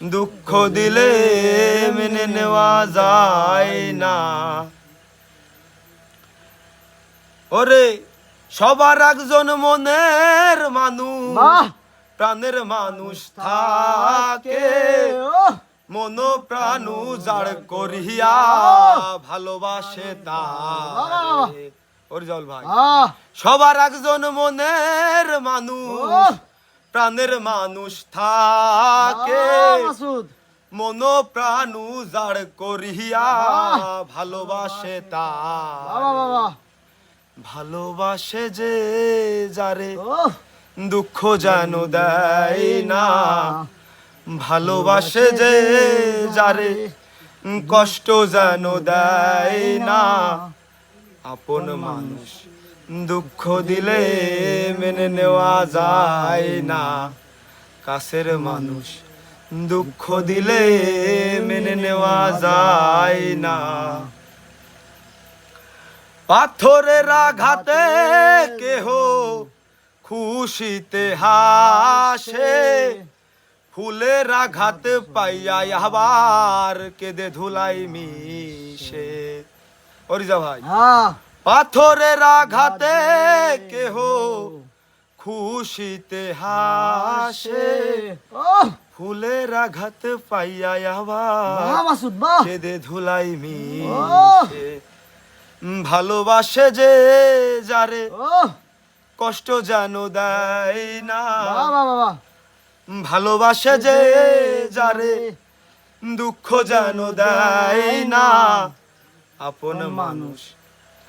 দুঃখ দিলে মেনে নেওয়া যায় না। ওরে সবার একজন মনের মানুষ প্রাণের মানুষ থাকে। মন প্রাণ জাড় করিয়া ভালোবাসে তারে। ওর জল ভাই। সবার একজন মনের মানুষ। প্রাণের মানুষ থাকে। মন প্রাণ জাড় করিয়া ভালোবাসে তার। ভালোবাসে যে যারে দুঃখ যেন দেয় না। ভালোবাসে যে যারে কষ্ট যেন দেয় না। আপন মানুষ দুঃখ দিলে মেনে নেওয়া যায় না। কাছের মানুষ দুঃখ দিলে মেনে নেওয়া যায় না। পাথরের আঘাতে কেহ খুশিতে হাসে। ফুলের আঘাত পাইয়া আবার কেঁদে ধুলাই মিশে। অরিজা ভাই। হ্যাঁ। পাথরের আঘাতে কেহ খুশিতে হাসে। ফুলের আঘাত পাইয়া আবার কেঁদে ধুলাই মিশে। ভালোবাসে যে যারে কষ্ট যেন দেয় না। ভালোবাসে যে যারে দুঃখ যেন দেয় না। আপন মানুষ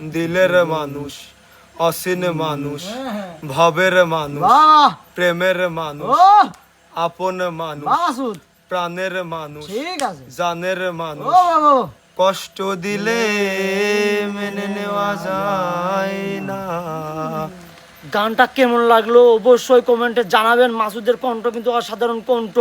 দিলের মানুষ অসীন মানুষ ভবের মানুষ প্রেমের মানুষ আপন মানুষ প্রাণের মানুষ জানের মানুষ। কষ্ট দিলে মেনে নেওয়া যায় না। গানটা কেমন লাগল? অবশ্যই কমেন্টে জানাবেন। মাসুদের কণ্ঠ কিন্তু অসাধারণ কণ্ঠ।